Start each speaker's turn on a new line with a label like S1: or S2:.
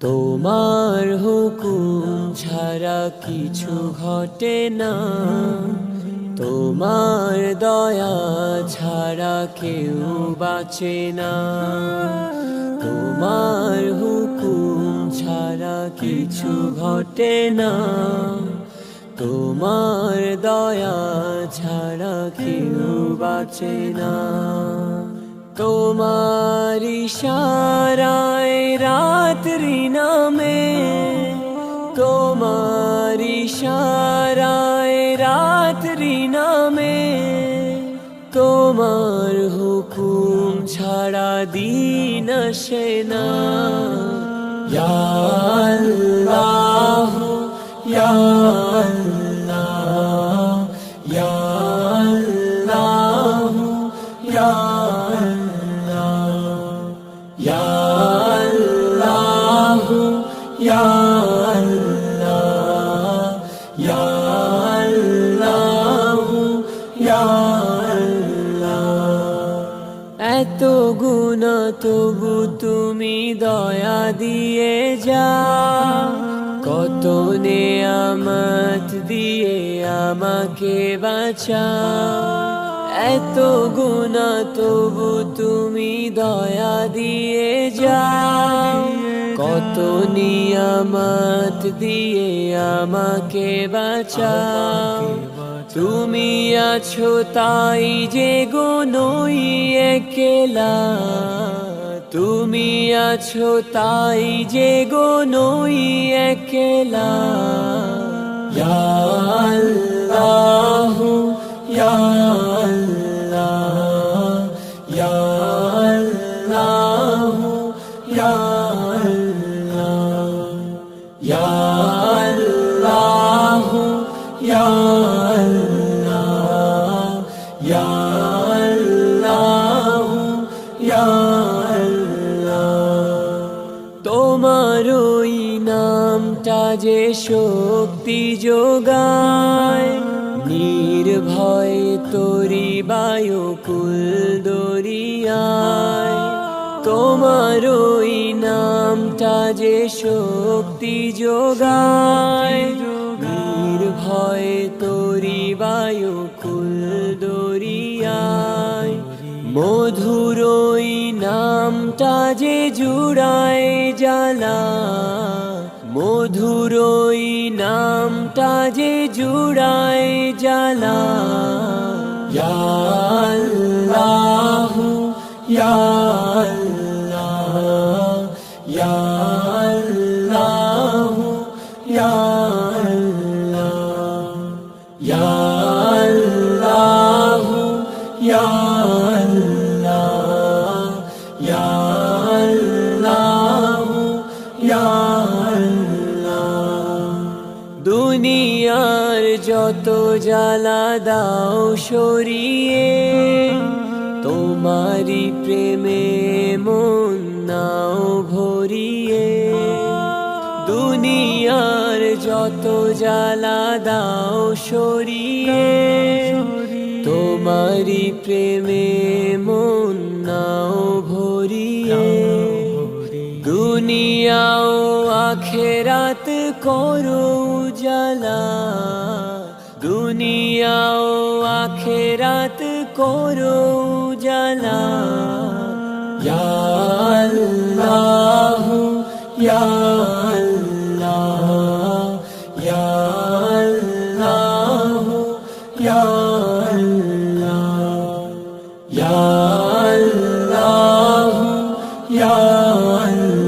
S1: তোমার হুকুম ছাড়া কিছু ঘটে না। তোমার দয়া ছাড়া কেউ বাঁচে না। তোমার হুকুম ছাড়া কিছু ঘটে না। তোমার দয়া ছাড়া কেউ বাঁচে না। তোমার ইশারায় রাত্রি নামে তোমার ইশারায় রাত্রি নামে তোমার হুকুম ছাড়া দিন আসে না ইয়া আল্লাহ ইয়া গুণা তবু তুমি দয়া দিয়ে যা। কত নেয়ামত দিয়ে আমাকে বাঁচা। এত গুণা, তবু তুমি দয়া দিয়ে যা। কত নিয়ামত দিয়ে আমাকে বাঁচা। তুমি আছো তাই যে গুনই একেলা। তুমি আছো তাই যে গুনই একেলা। ইয়া ইয়া আল্লাহ ইয়া আল্লাহ। তোমার ওই নামটা যে শক্তি যোগায়, নির্ভয় তরি বায়ুকুল দরিয়ায়। তোমার ওই নামটা যে শক্তি যোগায়, নির্ভয় তরি বায়ুকুল দরিয়ায়। মধুর প্রাণটা যে জুড়ায় জালা মধুরই নামটা যে জুড়ায় জ্বালা। আল্লাহ আল্লাহ আল্লাহ আল্লাহ। দুনিয়ার যত জ্বালা দাও সরিয়ে তোমারি প্রেমে মন নাও ভরিয়ে। দুনিয়ার যত জ্বালা দাও সরিয়ে তোমারি প্রেমে আখেরাত করো উজালা। দুনিয়া ও আখেরাত করো উজালা। ইয়া আল্লাহ ইয়া আল্লাহ ইয়া আল্লাহ ইয়া আল্লাহ আল্লাহ আল্লাহ।